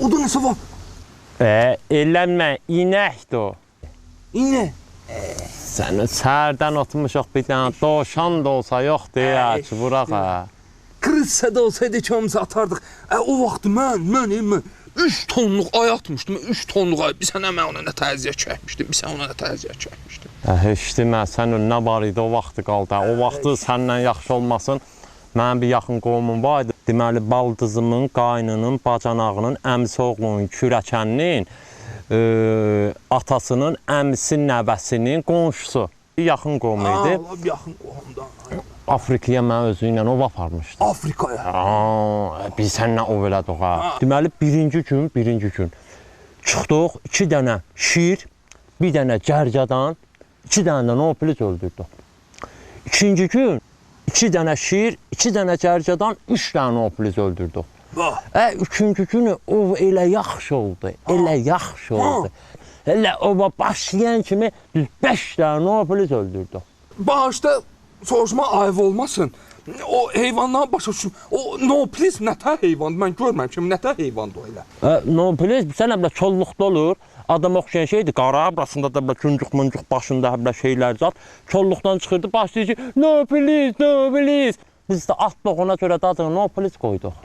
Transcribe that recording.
o da nəsə var. E, eləmə, inəkdir o. İnə. Sən sərdən atmışıq bir dənə dovşan da olsa yox deyə Ay, ki, vuraq ha. Kırıssa da olsaydı ikimiz atardıq. Ə, o vaxt mən, mən, mən 3 tonluq ay atmışdım. 3 tonluq ay. Bir sənə mən ona nə təziyyət çəkmişdim. Bir sənə ona nə təziyyət çəkmişdim. Hə, heç demə, sən nə var idi o vaxtı qaldı. O vaxtı səndən yaxşı olmasın. Mənim bir yaxın qovumum var idi. Deməli, baldızımın, qaynının, bacanağının, əmsi oğlunun, kürəkəninin, e, atasının, əmsi nəvəsinin qonşusu. Yaxın qovum idi. Allah yaxın qohumdan. Afrikaya mən özü ilə ov aparmışdı. Afrikaya. Aa, biz səninlə ov elədik ha. Deməli, birinci gün, birinci gün çıxdıq, iki dənə şir, bir dənə cərgədan, iki dənə də nopilis öldürdük. İkinci gün iki dənə şir, iki dənə cərgədan, üç dənə nopilis öldürdük. Bax. Ə, üçüncü günü ov elə yaxşı oldu, elə yaxşı oldu. Elə ova başlayan kimi düz 5 dənə nopilis öldürdük. Bağışda soruşma ayıb olmasın. O heyvandan başa düşüm. O no please nətə heyvan? Mən görməmişəm nətə heyvandır o elə. Ə, nopilis sən hələ çolluqda olur. Adam oxşayan şeydir, qara, burasında da belə cuncuq-muncuq başında hələ şeylər zat. Çolluqdan çıxırdı, başlayır ki, nopilis, nopilis. Biz də atdıq ona görə də adını nopilis qoyduq.